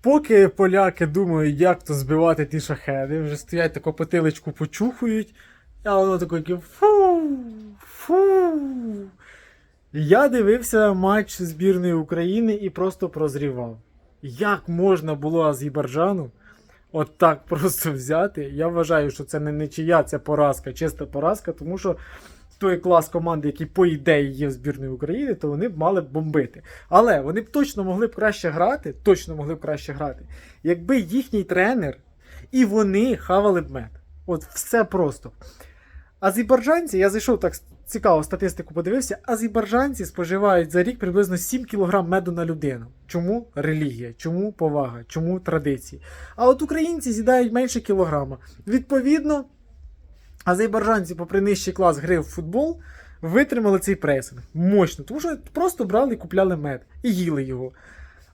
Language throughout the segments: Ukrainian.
Поки поляки думають, як то збивати ті шахеди, вже стоять таку потиличку почухують, а воно таке фу, фу. Я дивився матч збірної України і просто прозрівав. Як можна було Азербайджану от так просто взяти? Я вважаю, що це не нічия, це поразка, чиста поразка, тому що той клас команди, який по ідеї є в збірної України, то вони б мали б бомбити. Але вони б точно могли б краще грати, точно могли б краще грати, якби їхній тренер і вони хавали б мед. От все просто. Азербайджанці, я зайшов так цікаво статистику подивився, азербайджанці споживають за рік приблизно 7 кг меду на людину. Чому релігія? Чому повага? Чому традиції? А от українці з'їдають менше кілограма. Відповідно, азербайджанці, попри нижчий клас гри в футбол, витримали цей пресинг. Мощно, тому що просто брали і купляли мед і їли його.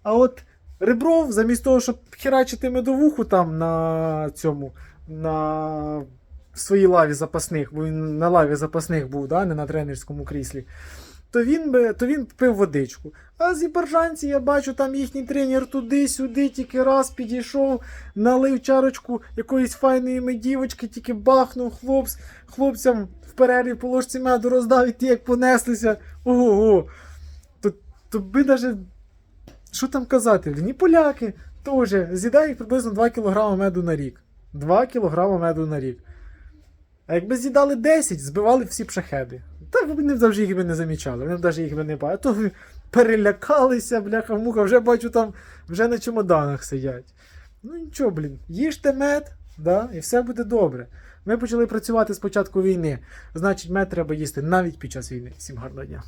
А от Ребров, замість того, щоб херачити медовуху там на цьому, на своїй лаві запасних, бо він на лаві запасних був, да, не на тренерському кріслі, то він, би, то він пив водичку. А азербайджанці, я бачу, там їхній тренер туди-сюди, тільки раз підійшов, налив чарочку якоїсь файної медівочки, тільки бахнув хлопць, хлопцям в перерві по ложці меду роздав і ті, як понеслися. Ого. То, то би навіть, що там казати, вні поляки теж з'їдають приблизно 2 кг меду на рік. 2 кг меду на рік. А якби з'їдали 10, збивали всі б шахеди. Та вони завжди їх би не замічали, вони навіть їх би не бачили. То перелякалися, бляха муха, вже бачу там, вже на чемоданах сидять. Ну нічого, блін, їжте мед, да, і все буде добре. Ми почали працювати з початку війни. Значить, мед треба їсти навіть під час війни. Всім гарного дня.